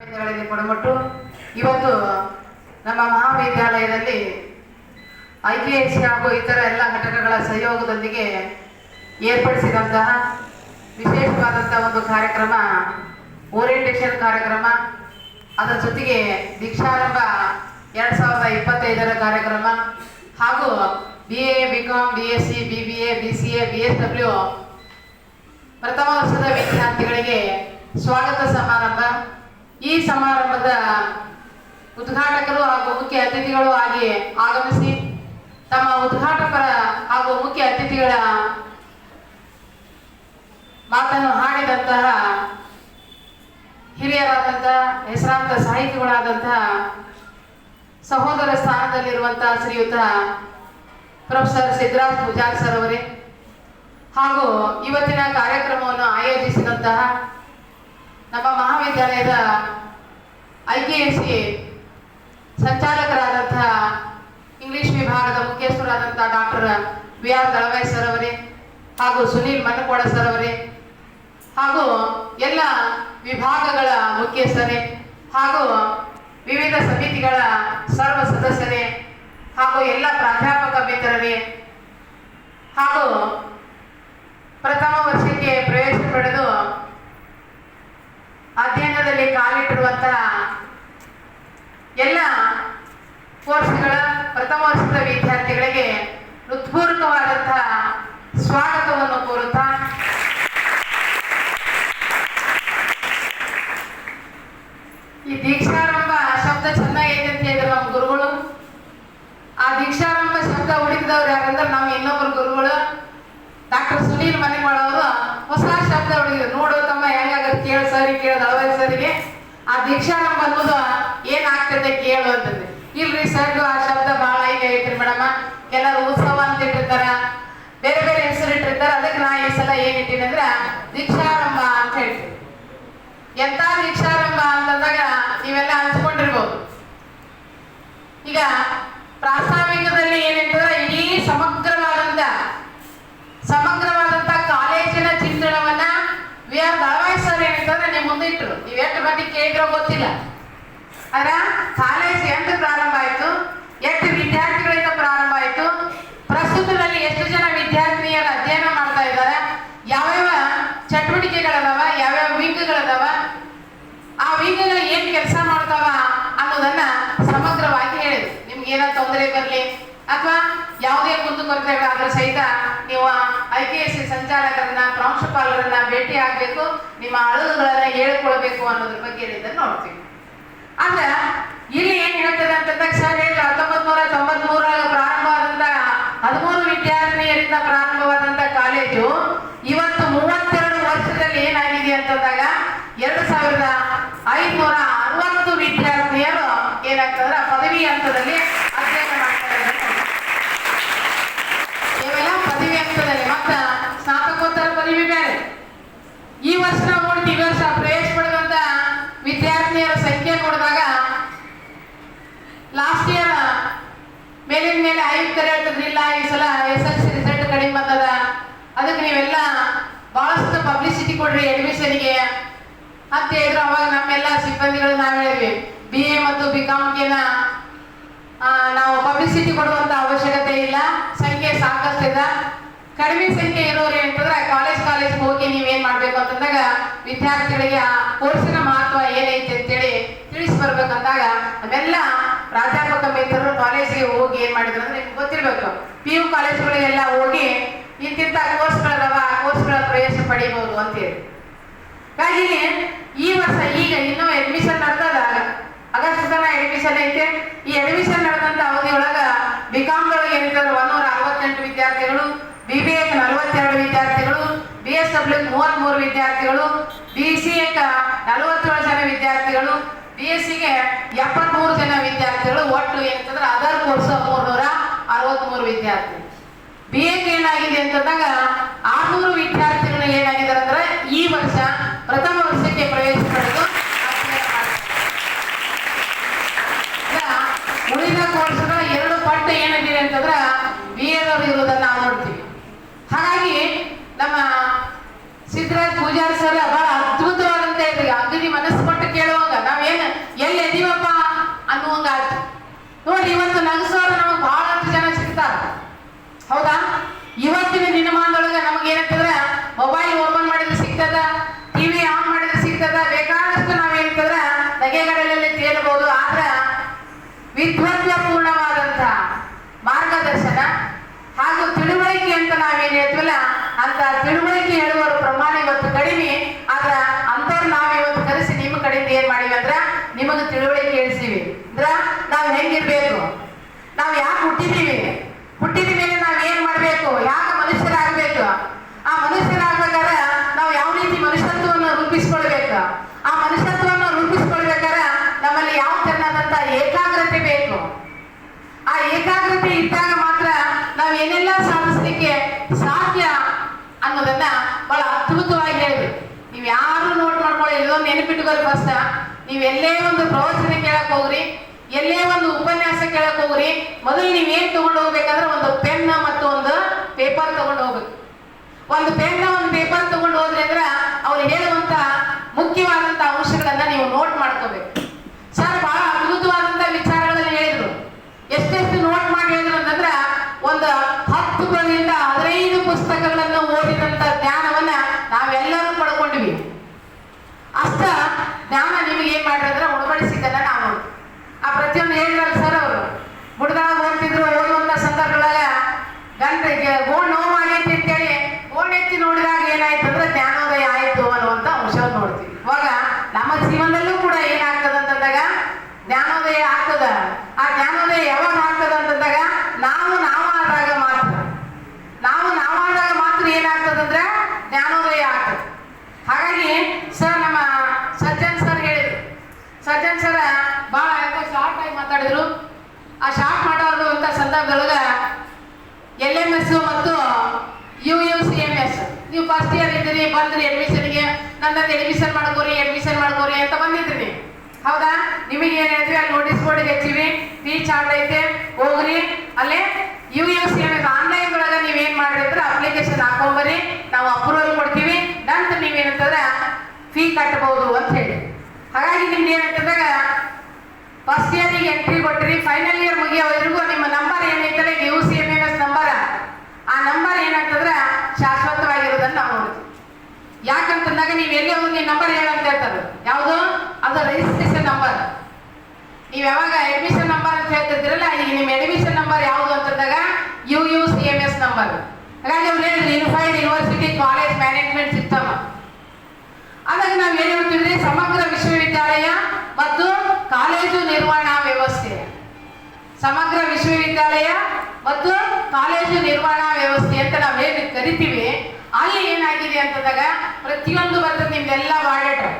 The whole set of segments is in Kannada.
ಕೊಡಮಟ್ಟು ಇವತ್ತು ನಮ್ಮ ಮಹಾವಿದ್ಯಾಲಯದಲ್ಲಿ ಐ ಕೆ ಎಸ್ ಹಾಗೂ ಇತರ ಎಲ್ಲ ಘಟಕಗಳ ಸಹಯೋಗದೊಂದಿಗೆ ಏರ್ಪಡಿಸಿದಂತಹ ವಿಶೇಷವಾದಂತಹ ಒಂದು ಕಾರ್ಯಕ್ರಮ ಓರಿಯೆಂಟೇಷನ್ ಕಾರ್ಯಕ್ರಮ, ಅದರ ಜೊತೆಗೆ ದೀಕ್ಷಾರಂಭ ಎರಡು ಸಾವಿರದ ಇಪ್ಪತ್ತೈದರ ಕಾರ್ಯಕ್ರಮ ಹಾಗೂ B A B com B S C B B A B C A B S W ಪ್ರಥಮ ವರ್ಷದ ವಿದ್ಯಾರ್ಥಿಗಳಿಗೆ ಸ್ವಾಗತ ಸಮಾರಂಭ. ಈ ಸಮಾರಂಭದ ಉದ್ಘಾಟಕರು ಹಾಗೂ ಮುಖ್ಯ ಅತಿಥಿಗಳು ಆಗಿ ಆಗಮಿಸಿ ತಮ್ಮ ಉದ್ಘಾಟಕರ ಹಾಗೂ ಮುಖ್ಯ ಅತಿಥಿಗಳ ಮಾತನ್ನು ಹಾಡಿದಂತಹ ಹಿರಿಯರಾದಂತಹ ಹೆಸರಾಂತ ಸಾಹಿತಿಗಳಾದಂತಹ ಸಹೋದರ ಸ್ಥಾನದಲ್ಲಿರುವಂತಹ ಶ್ರೀಯುತ ಪ್ರೊಫೆಸರ್ ಸಿದ್ದರಾಜ್ ಪೂಜಾರ್ ಸರ್ ಅವರೇ ಹಾಗೂ ಇವತ್ತಿನ ಕಾರ್ಯಕ್ರಮವನ್ನು ಆಯೋಜಿಸಿದಂತಹ ನಮ್ಮ ಮಹಾವಿದ್ಯಾಲಯದ ಐ ಕೆ ಎಸ್ ಸಿ ಸಂಚಾಲಕರಾದಂತಹ ಇಂಗ್ಲಿಷ್ ವಿಭಾಗದ ಮುಖ್ಯಸ್ಥರಾದಂತಹ doctor V R Dalavai sir ಅವರೇ ಹಾಗೂ ಸುನೀಲ್ ಮನ್ನಕೋಡ ಸರ್ ಅವರೇ ಹಾಗೂ ಎಲ್ಲ ವಿಭಾಗಗಳ ಮುಖ್ಯಸ್ಥರೇ ಹಾಗೂ ವಿವಿಧ ಸಮಿತಿಗಳ ಸರ್ವ ಸದಸ್ಯರೇ ಹಾಗೂ ಎಲ್ಲ ಪ್ರಾಧ್ಯಾಪಕ ಮಿತ್ರರೇ ಹಾಗೂ ಪ್ರಥಮ ವರ್ಷಕ್ಕೆ ಪ್ರವೇಶ ಪಡೆದು ಅಧ್ಯಯನದಲ್ಲಿ ಕಾಲಿಟ್ಟಿರುವಂತಹ ಎಲ್ಲ ಕೋರ್ಸ್ಗಳ ಪ್ರಥಮ ವರ್ಷದ ವಿದ್ಯಾರ್ಥಿಗಳಿಗೆ ಹೃತ್ಪೂರ್ವಕವಾದಂತಹ ಸ್ವಾಗತವನ್ನು ಕೋರುತ್ತಾ ಈ ದೀಕ್ಷಾರಂಭ ಶಬ್ದ ಚೆನ್ನಾಗೈತೆ ಅಂತ ಹೇಳಿದ್ರು ನಮ್ಮ ಗುರುಗಳು. ಆ ದೀಕ್ಷಾರಂಭ ಶಬ್ದ ಉಳಿದವ್ರು ಯಾರಂದ್ರೆ ನಮ್ಮ ಇನ್ನೊಬ್ಬರು ಗುರುಗಳು. ಡಾಕ್ಟರ್ ಸುನೀಲ್ ಮನೆಗಳವರು ಹೊಸ ಶಬ್ದ ಹುಡುಗಿದ್ರು ನೋಡು ತಮ್ಮ ಹೆಂಗಾಗತ್ತೆ ಕೇಳು ಸರಿ, ಕೇಳು ಅವರ ಸರಿಗೆ. ಆ ದೀಕ್ಷಾರಂಭ ಅನ್ನೋದು ಏನಾಗ್ತದೆ ಕೇಳು ಅಂತಂದ್ರೆ ಇಲ್ರಿ ಸರ್ ಆ ಶಬ್ದ ಬಹಳ ಈಗ ಐತ್ರಿ ಮೇಡಮ್ ಕೆಲವರು ಉತ್ಸವ ಅಂತ ಇಟ್ಟಿರ್ತಾರ. ಬೇರೆ ಬೇರೆ ಹೆಸರು ಇಟ್ಟಿರ್ತಾರ. ಅದಕ್ಕೆ ನಾ ಈ ಸಲ ಏನ್ ಇಟ್ಟಿನಿ ಅಂದ್ರ ದೀಕ್ಷಾರಂಭ ಅಂತ ಹೇಳ್ತೀವಿ ಎಂತ ದೀಕ್ಷಾರಂಭ ಅಂತಂದಾಗ ನೀವೆಲ್ಲ ಅನ್ಸ್ಕೊಂಡಿರ್ಬೋದು ಈಗ ಪ್ರಾಸ್ತಾವಿಕದಲ್ಲಿ ಏನಂತಂದ್ರೆ ಇಡೀ ಸಮಗ್ರವಾದಂತ ಸಮಗ್ರವಾದಂತ ಕಾಲೇಜಿನ ಚಿತ್ರಣವನ್ನ ವಿ ಆರ್ ದಳವಾಯ್ ಸರ್ ನೀವು ಎಷ್ಟು ಮಟ್ಟಿಗೆ ಕೇಳಿದ್ರೋ ಗೊತ್ತಿಲ್ಲ. ಅದ್ರ ಕಾಲೇಜ್ ಎಂಟು ಪ್ರಾರಂಭ ಆಯ್ತು. ಎಷ್ಟು ವಿದ್ಯಾರ್ಥಿಗಳಿಂದ ಪ್ರಾರಂಭ ಆಯ್ತು. ಪ್ರಸ್ತುತದಲ್ಲಿ ಎಷ್ಟು ಜನ ವಿದ್ಯಾರ್ಥಿನಿಯರು ಅಧ್ಯಯನ ಮಾಡ್ತಾ ಇದ್ದಾರೆ? ಯಾವ್ಯಾವ ಚಟುವಟಿಕೆಗಳದಾವ? ಯಾವ್ಯಾವ ವಿಂಗ್ಗಳದಾವ ಆ ವಿಂಗ್ಗಳು ಏನ್ ಕೆಲಸ ಮಾಡ್ತಾವ ಅನ್ನೋದನ್ನ ಸಮಗ್ರವಾಗಿ ಹೇಳಿದ್ರು. ನಿಮ್ಗೆ ಏನೋ ತೊಂದರೆ ಬರಲಿ? ಅಥವಾ ಯಾವುದೇ ಕುಂದುಕೊರತೆಗಳಾದರೂ ಸಹಿತ ನೀವು ಐ ಕೆ ಎಸ್ ಸಿ ಸಂಚಾಲಕರನ್ನ, ಪ್ರಾಂಶುಪಾಲರನ್ನ ಭೇಟಿ ಆಗಬೇಕು, ನಿಮ್ಮ ಅಳಗುಗಳನ್ನ ಹೇಳ್ಕೊಳ್ಬೇಕು ಅನ್ನೋದ್ರ ಬಗ್ಗೆ ಹೇಳಿದ್ದನ್ನು ನೋಡ್ತೀವಿ. ಅಂದ್ರೆ ಇಲ್ಲಿ ಏನ್ ಹೇಳ್ತದೆ ಅಂತಂದಾಗ ಸರ್ ಹೇಳಿ ಹತ್ತೊಂಬತ್ ನೂರ ತೊಂಬತ್ ಮೂರಾಗ ಪ್ರಾರಂಭವಾದಂತ ಹದಿಮೂರು ವಿದ್ಯಾರ್ಥಿನಿಯರಿಂದ ಪ್ರಾರಂಭವಾದಂತ ಕಾಲೇಜು ಇವತ್ತು ಮೂವತ್ತೆರಡು ವರ್ಷದಲ್ಲಿ ಏನಾಗಿದೆ ಅಂತಂದಾಗ ಎರಡು ಸಾವಿರದ ಐನೂರ ಅರವತ್ತು ವಿದ್ಯಾರ್ಥಿನಿಯರು ಏನಾಗ್ತದ್ರ ಪದವಿ ಹಂತದಲ್ಲಿ ಅಧ್ಯಯನ ಮಾಡ್ತಾರೆ ಇವೆಲ್ಲ ಪದವಿ ಹಂತದಲ್ಲಿ ಮತ್ತ ಸ್ನಾತಕೋತ್ತರ ಪದವಿ ಬೇರೆ ಈ ವರ್ಷ ನಾವು ನೋಡ್ತೀವಿ ಈ ವರ್ಷ ಪ್ರವೇಶ ಪಡೆದಂತ ವಿದ್ಯಾರ್ಥಿನಿಯರ ಸಂಖ್ಯೆ ನೋಡಿದಾಗ ಲಾಸ್ಟ್ ಇಯರ್ ಮೇಲಿನ ಮೇಲೆ ಆಯುಕ್ತರು ಹೇಳ್ತಿದ್ರಿಲ್ಲ ಈ ಸಲ ಎಸ್ ಎಲ್ ಸಿ ರಿಸಲ್ಟ್ ಕಡಿಮೆ ಬಂದದ. ಅದಕ್ಕೆ ನೀವೆಲ್ಲ ಬಹಳಷ್ಟು ಪಬ್ಲಿಸಿಟಿ ಕೊಡ್ರಿ ಅಡ್ಮಿಷನ್ಗೆ ಅಂತ ಹೇಳಿದ್ರು. ಅವಾಗ ನಮ್ಮೆಲ್ಲ ಸಿಬ್ಬಂದಿಗಳು ನಾವು ಹೇಳಿದ್ವಿ ಬಿ ಎ ಮತ್ತು ಬಿ ಕಾಮ್ಗೆನ ನಾವು ಪಬ್ಲಿಸಿಟಿ ಕೊಡುವಂತ ಅವಶ್ಯಕತೆ ಇಲ್ಲ. ಸಂಖ್ಯೆ ಸಾಕಷ್ಟು ಇದೆ. ಕಡಿಮೆ ಸಂಖ್ಯೆ ಇರೋರು ಏನಂತಂದ್ರೆ ಕಾಲೇಜ್ ಕಾಲೇಜ್ ಹೋಗಿ ನೀವೇನ್ ಮಾಡ್ಬೇಕು ಅಂತಂದಾಗ ವಿದ್ಯಾರ್ಥಿಗಳಿಗೆ ಆ ಕೋರ್ಸಿನ ಮಹತ್ವ ಏನೈತೆ ಅಂತೇಳಿ ತಿಳಿಸಿ ಬರ್ಬೇಕಂದಾಗ ನಾವೆಲ್ಲ ಪ್ರಾಧ್ಯಾಪಕ ಮಿತ್ರರು ಕಾಲೇಜಿಗೆ ಹೋಗಿ ಏನ್ ಮಾಡಿದ್ರು ಅಂದ್ರೆ ನಿಮ್ಗೆ ಗೊತ್ತಿರ್ಬೇಕು. ಪಿ ಯು ಕಾಲೇಜ್ಗಳಿಗೆಲ್ಲ ಹೋಗಿ ಇಂತಿಂತ ಕೋರ್ಸ್ಗಳದವ ಆ ಕೋರ್ಸ್ಗಳ ಪ್ರವೇಶ ಪಡಿಬಹುದು ಅಂತೇಳಿ ಹಾಗಾಗಿ ಇಲ್ಲಿ ಈ ವರ್ಷ ಈಗ ಇನ್ನೂ ಅಡ್ಮಿಷನ್ ನಡೆದ ಆಗಸ್ಟ್ ತನ ಅಡ್ಮಿಷನ್ ಐತೆ. ಈ ಅಡ್ಮಿಷನ್ ನಡೆದಂತ ಅವಧಿಯೊಳಗ ಬಿಕಾಮ್ಗಳಿಗೆ ಏನಿದ್ರು ಒಂದೂರ ಅರವತ್ತೆಂಟು ವಿದ್ಯಾರ್ಥಿಗಳು ಬಿ ಬಿ ಎಕ್ ನಲವತ್ತೆರಡು ವಿದ್ಯಾರ್ಥಿಗಳು ಬಿ ಎಸ್ ಡಬ್ಲ್ಯೂ ಮೂವತ್ಮೂರು ವಿದ್ಯಾರ್ಥಿಗಳು ಬಿ ಸಿ ಎಕ್ ನಲವತ್ತೇಳು ಜನ ವಿದ್ಯಾರ್ಥಿಗಳು ಬಿ ಎಸ್ ಸಿಗೆ ಎಪ್ಪತ್ಮೂರು ಜನ ವಿದ್ಯಾರ್ಥಿಗಳು ಒಟ್ಟು ಏನಂತಂದ್ರೆ ಅದರ್ ಕೋರ್ಸ್ ಮೂರ್ನೂರ ಅರವತ್ಮೂರು ವಿದ್ಯಾರ್ಥಿ ಬಿ ಎಕ್ ಏನಾಗಿದೆ ಅಂತಂದಾಗ ಆರ್ನೂರು ವಿದ್ಯಾರ್ಥಿಗಳು ಏನಾಗಿದ್ದಾರೆ ಅಂದ್ರೆ ಈ ವರ್ಷ ಪ್ರಥಮ ವರ್ಷಕ್ಕೆ ಪ್ರವೇಶ ಪಡೆದು ಉಳಿದ ಕೋರ್ಸ್ ಎರಡು ಪಟ್ಟು ಏನಾಗಿದೆ ಅಂತಂದ್ರೆ ಬಿ ಎದವ್ರು ಇರೋದನ್ನ ನಾವು ನೋಡ್ತೀವಿ. ಹಾಗಾಗಿ ನಮ್ಮ ಸಿದ್ದರಾಜ್ ಪೂಜಾರಿ ಸರ್ ಬಹಳ ನೋಡಿ ಇವತ್ತು ನಗಸೋರು ನಮಗೆ ಬಹಳಷ್ಟು ಜನ ಸಿಗ್ತಾರ. ಹೌದಾ? ಏನೆಲ್ಲ ಸಾಧಿಸ್ಲಿಕ್ಕೆ ಸಾಧ್ಯ ಅನ್ನೋದನ್ನ ಬಹಳ ಅದ್ಭುತವಾಗಿ ಹೇಳಿದ್ರು. ನೀವು ಯಾರು ನೋಟ್ ಮಾಡ್ಕೊಳ್ಳಿ ಇದೊಂದು ನೆನಪಿಟ್ಕೊಳ್ಳಿ ಫಸ್ಟ್ ನೀವು ಎಲ್ಲೇ ಒಂದು ಪ್ರವಚನ ಕೇಳಕ್ ಹೋಗ್ರಿ, ಎಲ್ಲೇ ಒಂದು ಉಪನ್ಯಾಸ ಕೇಳಕ್ ಹೋಗ್ರಿ, ಮೊದಲು ನೀವು ಏನ್ ತಗೊಂಡು ಹೋಗ್ಬೇಕಂದ್ರೆ ಒಂದು ಪೆನ್ ಮತ್ತು ಒಂದು ಪೇಪರ್ ತಗೊಂಡು ಹೋಗ್ಬೇಕು. ಒಂದು ಪೆನ್ ಒಂದು ಪೇಪರ್ ತಗೊಂಡು ಹೋದ್ರೆ ಅಂದ್ರೆ ಅವ್ರು ಹೇಳುವಂತ ಮುಖ್ಯವಾದಂತ ಅಂಶಗಳನ್ನ ನೀವು ನೋಟ್ ಮಾಡ್ಕೋಬೇಕು ಸರ್ ಬಹಳ ಅದ್ಭುತವಾದಂತ ವಿಚಾರಗಳನ್ನ ಹೇಳಿದ್ರು ಎಷ್ಟೆಷ್ಟು ನೋಟ್ ಮಾಡಿ ಹೇಳಿದ್ರು ಅಂತಂದ್ರ ಒಂದು ಹತ್ತು ಬರಿಂದ ಹದಿನೈದು ಪುಸ್ತಕಗಳನ್ನು ಓದಿದಂತ ಜ್ಞಾನವನ್ನ ನಾವೆಲ್ಲರೂ ಪಡ್ಕೊಂಡಿವಿ. ಅಷ್ಟ ಜ್ಞಾನ ನಿಮಗೆ ಏನ್ ಮಾಡ್ರಂದ್ರೆ ಉಣಬಡಿಸಿದ್ದನ್ನ ನಾವು ಆ ಪ್ರತಿಯೊಂದು ಹೇಳಿದ್ರಲ್ಲ ಸರ್ ಅವರು ಬುಡದಾಗ ಓದ್ತಿದ್ರು ಓದುವಂತ ಸಂದರ್ಭದೊಳಗ ಗಂಟೆಗೆ ಗೋಣ್ ನೋವಾಗೈತಿ ಅಂತೇಳಿ ಗೋಣ್ ಎತ್ತಿ ನೋಡಿದಾಗ ಏನಾಯ್ತು ಅಂದ್ರೆ ಜ್ಞಾನೋದಯ ಆಯ್ತು ಅನ್ನುವಂತ ಅಂಶವನ್ನು ನೋಡ್ತೀವಿ ಇವಾಗ ನಮ್ಮ ಜೀವನದಲ್ಲೂ ಕೂಡ ಏನಾಗ್ತದ ಅಂತಂದಾಗ ಜ್ಞಾನೋದಯ ಆಗ್ತದ ಆ ಜ್ಞಾನೋದಯ ಯಾವಾಗ ಆಗ್ತದ ಅಂತಂದಾಗ ನಾವು ನಾವಾದಾಗ ಮಾತ್ರ ನಾವು ನಾವಾದಾಗ ಮಾತ್ರ ಏನಾಗ್ತದಂದ್ರೆ ಜ್ಞಾನೋದಯ ಆಗ್ತದೆ ಹಾಗಾಗಿ ಸರ್ ನಮ್ಮ ಸಜ್ಜನ್ ಸರ್ ಹೇಳಿದ್ರು ಸಜ್ಜನ್ ಸರ್ ಬಹಳ ಯಾಕೋ ಮಾತಾಡಿದ್ರು ಆ ಶಾರ್ಟ್ ಮಾಡೋದು ಸಂದರ್ಭದೊಳಗ ಎಲ್ ಎಂ ಎಸ್ ಮತ್ತು U U C M S. ನೀವು ಫಸ್ಟ್ ಇಯರ್ ಇದ್ದೀರಿ, ಬಂದ್ರಿ ಅಡ್ಮಿಷನ್ಗೆ ನನ್ನ ಅಡ್ಮಿಷನ್ ಮಾಡ್ಕೋರಿ ಅಡ್ಮಿಷನ್ ಮಾಡ್ಕೋರಿ ಅಂತ ಬಂದಿದ್ರಿ ಹೌದಾ? ನಿಮಗೆ ಏನ್ ಹೇಳ್ತೀವಿ ಅಲ್ಲಿ ನೋಟಿಸ್ ಬೋರ್ಡ್ ಹೆಚ್ಚಿವಿ ಫೀ ಚಾರ್ಜ್ ಐತೆ. ಹೋಗ್ರಿ. ಅಲ್ಲೇ U U C M S online ಒಳಗ ನೀವೇನ್ ಮಾಡ್ರಿ ಅಂದ್ರೆ ಅಪ್ಲಿಕೇಶನ್ ಹಾಕೊಂಬರಿ. ನಾವು ಅಪ್ರೂವಲ್ ಕೊಡ್ತೀವಿ. ನಂತರ ನೀವೇನಂತಂದ್ರೆ ಫೀ ಕಟ್ಟಬಹುದು ಅಂತ ಹೇಳಿ. ಹಾಗಾಗಿ ನಿಮ್ಗೆ ಏನಂತಂದಾಗ ಫಸ್ಟ್ ಇಯರ್ಗೆ ಎಂಟ್ರಿ ಕೊಟ್ಟಿರಿ ಫೈನಲ್ ಇಯರ್ ಮುಗಿಯೋವರೆಗೂ ನಿಮ್ಮ ನಂಬರ್ ಏನೈತಲ್ಲ U C M M S number ಆ ನಂಬರ್ ಏನಾಗ್ತಂದ್ರೆ ಶಾಶ್ವತವಾಗಿರೋದನ್ನ ನಾವು ನೋಡ್ತೀವಿ ಯಾಕಂತಂದಾಗ ನೀವು ಎಲ್ಲಿ ಹೋಗಿ ನಿಮ್ಮ ನಂಬರ್ ಹೇಳಂತ ಹೇಳ್ತದೆ ಯಾವುದು? ಅದು ರಿಜಿಸ್ಟ್ರೇಷನ್ ನಂಬರ್ ನೀವು ಯಾವಾಗ ಅಡ್ಮಿಷನ್ ನಂಬರ್ ಅಂತ ಹೇಳ್ತಿರ್ತೀರಲ್ಲ ಈಗ ನಿಮ್ಮ ಅಡ್ಮಿಷನ್ ನಂಬರ್ ಯಾವುದು ಅಂತಂದಾಗ U U C M S number ಹಾಗಾಗಿ ಅವ್ರು ಹೇಳಿದ್ರು unified university college management system ಅದಾಗ ನಾವು ಏನ್ ಹೇಳ್ತೀವಿ ಸಮಗ್ರ ವಿಶ್ವವಿದ್ಯಾಲಯ ಮತ್ತು ಕಾಲೇಜು ನಿರ್ವಹಣಾ ವ್ಯವಸ್ಥೆ. ಸಮಗ್ರ ವಿಶ್ವವಿದ್ಯಾಲಯ ಮತ್ತು ಕಾಲೇಜು ನಿರ್ವಹಣಾ ವ್ಯವಸ್ಥೆ ಅಂತ ನಾವು ಹೇಳಿ ಕರಿತೀವಿ. ಅಲ್ಲಿ ಏನಾಗಿದೆ ಅಂತಂದಾಗ ಪ್ರತಿಯೊಂದು ಬರ್ತದೆ ನಿಮ್ದೆಲ್ಲ ಬಯೋಡೇಟಾ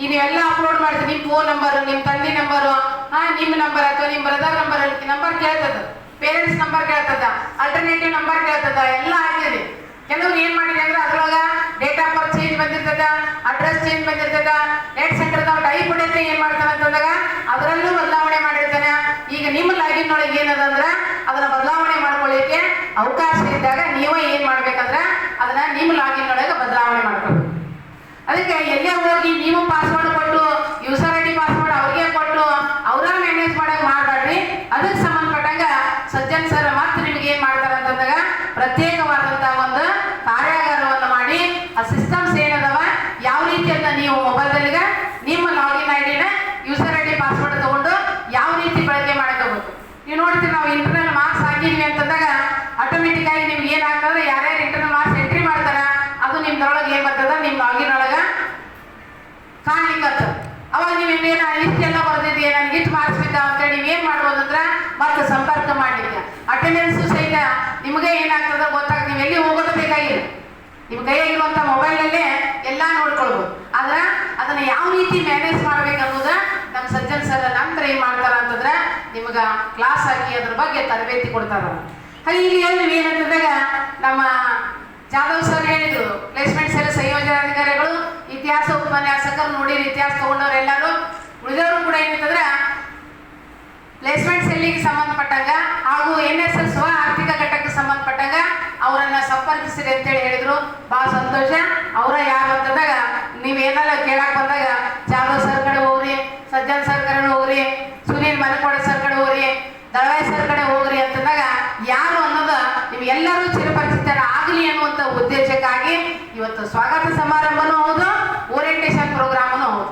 ಈ ನೀವೆಲ್ಲ ಅಪ್ಲೋಡ್ ಮಾಡ್ತೀವಿ ನಿಮ್ಮ ಫೋನ್ ನಂಬರ್ ನಿಮ್ಮ ತಂದೆ ನಂಬರು ಹಾ ನಿಮ್ಮ ನಂಬರ್ ಅಥವಾ ನಿಮ್ಮ ಬ್ರದರ್ ನಂಬರ್ ನಂಬರ್ ಕೇಳ್ತದ. ಪೇರೆಂಟ್ಸ್ ನಂಬರ್ ಕೇಳ್ತದ ಅಲ್ಟರ್ನೇಟಿವ್ ನಂಬರ್ ಕೇಳ್ತದ, ಎಲ್ಲ ಆಗಿದೆ ಕೆಲವ್ರು ಏನ್ ಮಾಡಿದೆ ಅಂದ್ರೆ ಅದ್ರೊಳಗ ಡೇಟ್ ಆಫ್ ಬರ್ತ್ ಚೇಂಜ್ ಬಂದಿರ್ತದ ಅಡ್ರೆಸ್ ಚೇಂಜ್ ಬಂದಿರ್ತದ ನೆಟ್ ಸೆಂಟರ್ ಟೈಪ್ ಹೊಡೆದ್ರೆ ಏನ್ ಮಾಡ್ತಾನೆ ಅಂತಂದಾಗ ಅದರಲ್ಲೂ ಬದಲಾವಣೆ ಮಾಡಿರ್ತಾನೆ. ಈಗ ನಿಮ್ಮ ಲಾಗಿನ್ ಒಳಗೆ ಏನದ ಅಂದ್ರ ಅದನ್ನ ಬದಲಾವಣೆ ಮಾಡ್ಕೊಳ್ಳಿಕ್ಕೆ ಅವಕಾಶ ಇದ್ದಾಗ ನೀವೇ ಏನ್ ಮಾಡ್ಬೇಕಂದ್ರ, ಅದನ್ನ ನಿಮ್ಮ ಲಾಗಿನ್ ಒಳಗೆ ಬದಲಾವಣೆ ಮಾಡ್ಕೊಳ್ಬೇಕು ಅದಕ್ಕೆ ಎಲ್ಲೇ ಹೋಗಿ ನೀವು ಪಾಸ್ವರ್ಡ್ ಕೊಟ್ಟು ಯೂಸರ್ ಐ ಡಿ ಪಾಸ್ವರ್ಡ್ ಅವ್ರಿಗೆ ಕೊಟ್ಟು ಅವರ ಮ್ಯಾನೇಜ್ ಮಾಡಕ್ ಮಾಡಬೇಡ್ರಿ. ಅದಕ್ಕೆ ಸಂಬಂಧಪಟ್ಟಂಗ ಸಜ್ಜನ್ ಸರ್ ಮತ್ತೆ ನಿಮ್ಗೆ ಏನ್ ಮಾಡ್ತಾರ ಅಂತಂದಾಗ ಪ್ರತ್ಯೇಕವಾದಂತಹ ಒಂದು ಕಾರ್ಯಾಗಾರವನ್ನು ಮಾಡಿ ಆ ಸಿಸ್ಟಮ್ಸ್ ಏನದವ ಯಾವ ರೀತಿಯನ್ನ ನೀವು ಮೊಬೈಲ್ದಲ್ಲಿಗ ನಿಮ್ಮ ಲಾಗಿನ್ ಐ ಡಿನ ಯೂಸರ್ ಐ ಡಿ ಪಾಸ್ವರ್ಡ್ ತಗೊಂಡು ಯಾವ ರೀತಿ ಬಳಕೆ ಮಾಡ್ಕೋಬೇಕು ನೀವು ನೋಡ್ತೀರಿ ನಾವು ಇಂಟರ್ನಲ್ ಮಾರ್ಕ್ಸ್ ಹಾಕಿದ್ವಿ ಅಂತಂದಾಗ ಆಟೋಮೆಟಿಕ್ ಆಗಿ ನಿಮ್ಗೆ ಏನಾಗ್ತದ್ರೆ ಯಾರ್ಯಾರು ಇಂಟರ್ನಲ್ ಮಾರ್ಕ್ಸ್ ಎಂಟ್ರಿ ಮಾಡ್ತಾರ ಅದು ನಿಮ್ದೊಳಗೆ ಏನ್ ಬರ್ತದ ನಿಮ್ ಲಾಗಿನ್ ಒಳಗ ಕಾಣ್ಲಿಕ್ಕತ್ತ ಅವಾಗ ನೀವು ಇನ್ನೇನ ಇಷ್ಟೆಲ್ಲ ಬರ್ದಿದ್ದೆ ನನಗೆ ಇಷ್ಟು ಮಾರ್ಕ್ಸ್ ಬಿದ್ದ ಅಂತೇಳಿ ನೀವು ಏನ್ ಮಾಡ್ಬೋದು ಅಂದ್ರೆ ಮತ್ತೆ ಸಂಪರ್ಕ ಮಾಡ್ಲಿಕ್ಕೆ ಅಟೆಂಡೆನ್ಸ್ ಸಹಿತ ನಿಮಗೆ ಏನಾಗ್ತದ ಗೊತ್ತಾಗ ನೀವು ಎಲ್ಲಿ ಹೋಗೋದು ಬೇಕಾಗಿಲ್ಲ. ನಿಮ್ಮ ಕೈಯಾಗಿರುವಂಥ ಮೊಬೈಲಲ್ಲೇ ಎಲ್ಲ ನೋಡ್ಕೊಳ್ಬೋದು. ಆದ್ರೆ ಅದನ್ನ ಯಾವ ರೀತಿ ಮ್ಯಾನೇಜ್ ಮಾಡ್ಬೇಕು ಅನ್ನೋದ ನಮ್ಮ ಸಜ್ಜನ್ ಸರ್ ನಂತರ ಏನು ಮಾಡ್ತಾರ ಅಂತಂದ್ರೆ ನಿಮಗೆ ಕ್ಲಾಸ್ ಹಾಕಿ ಅದ್ರ ಬಗ್ಗೆ ತರಬೇತಿ ಕೊಡ್ತಾರ. ಹಾಗೆ ಇಲ್ಲಿ ಏನು ಏನಂತಂದಾಗ ನಮ್ಮ ಜಾಧವ್ ಸರ್ ಹೇಳಿದ್ರು ಪ್ಲೇಸ್ಮೆಂಟ್ ಸೆಲ್ ಸಂಯೋಜನಾಧಿಕಾರಿಗಳು ಇತಿಹಾಸ ಉಪನ್ಯಾಸಕರು ನೋಡಿರಿ ಇತಿಹಾಸ ತಗೊಂಡವ್ರು ಎಲ್ಲರೂ ಉಳಿದವರು ಕೂಡ ಏನಂತಂದ್ರೆ ಪ್ಲೇಸ್ಮೆಂಟ್ ಸೆಲ್ಲಿಗೆ ಸಂಬಂಧಪಟ್ಟಂಗ? ಹಾಗೂ ಎನ್ ಎಸ್ ಎಸ್ ಆರ್ಥಿಕ ಘಟಕಕ್ಕೆ ಸಂಬಂಧಪಟ್ಟಂಗ? ಅವರನ್ನ ಸಂಪರ್ಕಿಸಿರಿ ಅಂತೇಳಿ ಹೇಳಿದ್ರು. ಬಹಳ ಸಂತೋಷ, ಅವರ ಯಾರು ಅಂತಂದಾಗ ನೀವೇನೆಲ್ಲ ಕೇಳಕ್ ಬಂದಾಗ ಜಾಧವ್ ಸರ್ ಕಡೆ ಹೋಗ್ರಿ, ಸಜ್ಜನ್ ಸರ್ ಕಡೆ ಹೋಗ್ರಿ, ಸುನೀಲ್ ಮನಕೋಡೆ ಸರ್ ಕಡೆ ಹೋಗ್ರಿ, ದಳವಾಯಿ ಸರ್ ಕಡೆ ಹೋಗ್ರಿ ಅಂತಂದಾಗ ಯಾರು ಅನ್ನೋದು ನೀವೆಲ್ಲರೂ ಚಿರಪರಿಚಿತರ ಆಗಲಿ ಅನ್ನುವಂತ ಉದ್ದೇಶಕ್ಕಾಗಿ ಇವತ್ತು ಸ್ವಾಗತ ಸಮಾರಂಭನೂ ಹೌದು ಓರಿಯಂಟೇಷನ್ ಪ್ರೋಗ್ರಾಮನು ಹೌದು.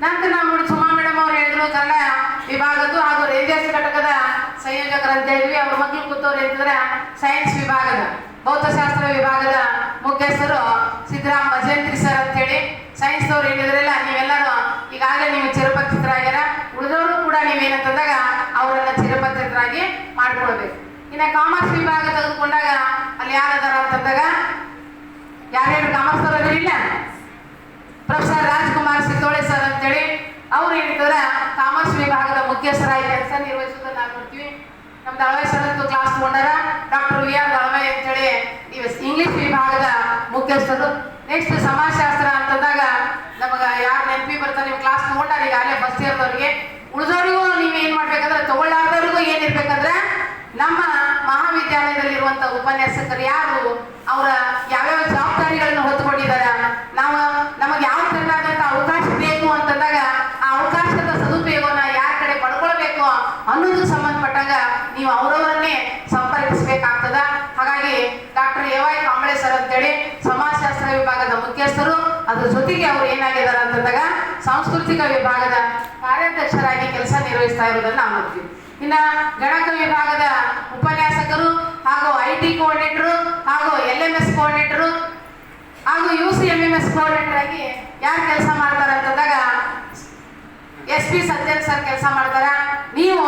ನಂತರ ನಾವು ನೋಡಿ ಸುಮಾ ಮೇಡಮ್ ಅವ್ರು ಹೇಳಿದ್ರು ಕನ್ನಡ ವಿಭಾಗದ್ದು ಹಾಗೂ ರೇಂಜರ್ಸ್ ಸಂಯೋಜಕರು ಅಂತ ಹೇಳಿದ್ವಿ. ಅವ್ರ ಮಕ್ಳು ಕೂತವ್ರು ಅಂತಂದ್ರೆ ಸೈನ್ಸ್ ವಿಭಾಗದ, ಭೌತಶಾಸ್ತ್ರ ವಿಭಾಗದ ಮುಖ್ಯಸ್ಥರು ಸಿದ್ದರಾಮ್ ಭಜಂತ್ರಿ ಸರ್ ಅಂತ ಹೇಳಿ ಸೈನ್ಸ್ ಹೇಳಿದ್ರಲ್ಲ ನೀವೆಲ್ಲರೂ ಈಗಾಗಲೇ ನೀವು ಚಿರಪತ್ರಿತರಾಗ್ಯಾರ ಉಳಿದವರು ಕೂಡ ನೀವೇನಂತಂದಾಗ ಅವರನ್ನ ಚಿರಪತ್ರಿತರಾಗಿ ಮಾಡ್ಕೊಳ್ಬೇಕು. ಇನ್ನು ಕಾಮರ್ಸ್ ವಿಭಾಗ ತೆಗೆದುಕೊಂಡಾಗ ಅಲ್ಲಿ ಯಾರದಾರ ಅಂತಂದಾಗ ಯಾರ್ಯಾರು ಕಾಮರ್ಸ್ ಅವರಿಲ್ಲ ಇಲ್ಲ ಪ್ರೊಫೆಸರ್ ರಾಜ್ಕುಮಾರ್ ಸಿತ್ತೋಳೆ ಸರ್ ಅಂತೇಳಿ ಅವ್ರು ಏನಿದ್ದಾರೆ ಕಾಮರ್ಸ್ ವಿಭಾಗದ ಮುಖ್ಯಸ್ಥರಾಗಿ ಕೆಲಸ ನಿರ್ವಹಿಸೋದನ್ನ ನಾವು ನೋಡ್ತೀವಿ. ನಮ್ಮ ದಳವಾಯಿ ಸರ್ ಕ್ಲಾಸ್ ತಗೊಂಡಾರ ಡಾಕ್ಟರ್ ವಿ ಆರ್ ದಳವಾಯಿ ಅಂತೇಳಿ ಇಂಗ್ಲಿಷ್ ವಿಭಾಗದ ಮುಖ್ಯಸ್ಥರು. ನೆಕ್ಸ್ಟ್ ಸಮಾಜಶಾಸ್ತ್ರ ಅಂತಂದಾಗ ನಮಗ ಯಾರು ನೆನಪಿ ಬರ್ತಾರೆ ನೀವು ಕ್ಲಾಸ್ ತಗೊಂಡಾರ ಈಗಾಗಲೇ ಫಸ್ಟ್ ಇಯರ್ದವ್ರಿಗೆ ಉಳಿದವರಿಗೂ ನೀವು ಏನ್ ಮಾಡ್ಬೇಕಂದ್ರೆ ತಗೊಳ್ಳಾರ್ದವ್ರಿಗೂ ಏನಿರ್ಬೇಕಂದ್ರೆ ನಮ್ಮ ಮಹಾವಿದ್ಯಾಲಯದಲ್ಲಿರುವಂತ ಉಪನ್ಯಾಸಕರು ಯಾರು? ಅವರ ಯಾವ್ಯಾವ ಜವಾಬ್ದಾರಿಗಳನ್ನು ಹೊತ್ತುಕೊಂಡಿದ್ದಾರೆ ನಾವು ನಮಗೆ ಯಾವ ತರನಾದಂತ ಅವಕಾಶ ಬೇಕು ಅಂತಂದಾಗ ಆ ಅವಕಾಶದ ಸದುಪಯೋಗವನ್ನ ಯಾರ ಕಡೆ ಪಡ್ಕೊಳ್ಬೇಕು ಅನ್ನೋದಕ್ಕೆ ಸಂಬಂಧಪಟ್ಟಾಗ ನೀವು ಅವರವರನ್ನೇ ಸಂಪರ್ಕಿಸಬೇಕಾಗ್ತದ ಹಾಗಾಗಿ doctor A Y Kamble sir ಅಂತೇಳಿ ಸಮಾಜಶಾಸ್ತ್ರ ಮುಖ್ಯಸ್ಥರು ಅದ್ರ ಜೊತೆಗೆ ಅವರು ಏನಾಗಿದ್ದಾರೆ ಅಂತಂದಾಗ ಸಾಂಸ್ಕೃತಿಕ ವಿಭಾಗದ ಕಾರ್ಯಾಧ್ಯಕ್ಷರಾಗಿ ಕೆಲಸ ನಿರ್ವಹಿಸ್ತಾ ಇರೋದನ್ನ ನಾವು ನೋಡ್ತೀವಿ. ಇನ್ನ ಗಣಕ ವಿಭಾಗದ ಉಪನ್ಯಾಸಕರು ಹಾಗೂ ಐ ಟಿ ಕೋಆರ್ಡಿನೇಟರು ಹಾಗೂ ಎಲ್ ಎಂ ಎಸ್ ಕೋಆರ್ಡಿನೇಟರು ಹಾಗೂ U C M M S coordinator ಆಗಿ ಯಾರು ಕೆಲಸ ಮಾಡ್ತಾರೆ ಅಂತಂದಾಗ ಎಸ್ ಪಿ ಸಜ್ಜನ್ ಸರ್ ಕೆಲಸ ಮಾಡ್ತಾರ? ನೀವು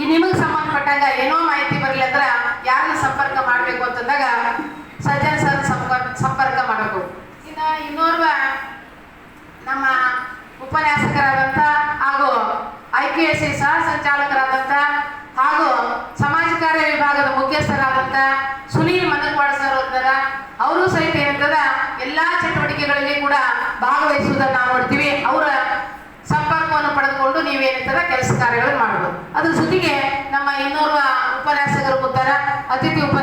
ಈ ನಿಮಗೆ ಸಂಬಂಧಪಟ್ಟಾಗ ಏನೋ ಮಾಹಿತಿ ಬರಲಿ ಅಂದ್ರೆ ಯಾರನ್ನ ಸಂಪರ್ಕ ಮಾಡಬೇಕು ಅಂತಂದಾಗ ಸಜ್ಜನ್ ಸರ್ ಸಂಪರ್ಕ ಸಂಪರ್ಕ ಮಾಡಬೇಕು. ಇನ್ನೋರ್ವ ನಮ್ಮ ಉಪನ್ಯಾಸಕರಾದಂಥ ಹಾಗೂ ಐ ಕೆ ಎಸ್ ಸಿ ಸಹ ಸಂಚಾಲಕರಾದಂಥ ಹಾಗೂ ಸಮಾಜ ಕಾರ್ಯ ವಿಭಾಗದ ಮುಖ್ಯಸ್ಥರಾದಂಥ ಸುನೀಲ್ ಮನಕ್ವಾಡ್ ಸರ್ ಅಂತಾರ, ಅವರು ಸಹಿತ ಏನಂತದ ಎಲ್ಲ ಚಟುವಟಿಕೆಗಳಲ್ಲಿ ಕೂಡ ಭಾಗವಹಿಸುವುದನ್ನು ನಾವು ನೋಡ್ತೀವಿ. ಅವರ ಸಂಪರ್ಕವನ್ನು ಪಡೆದುಕೊಂಡು ನೀವೇನಂತದ ಕೆಲಸ ಕಾರ್ಯಗಳನ್ನು ಮಾಡಬಹುದು ಅದ್ರ ಜೊತೆಗೆ ನಮ್ಮ ಇನ್ನೋರ್ವ ಉಪನ್ಯಾಸಕರು ಕೂತಾರ ಅತಿಥಿ ಉಪ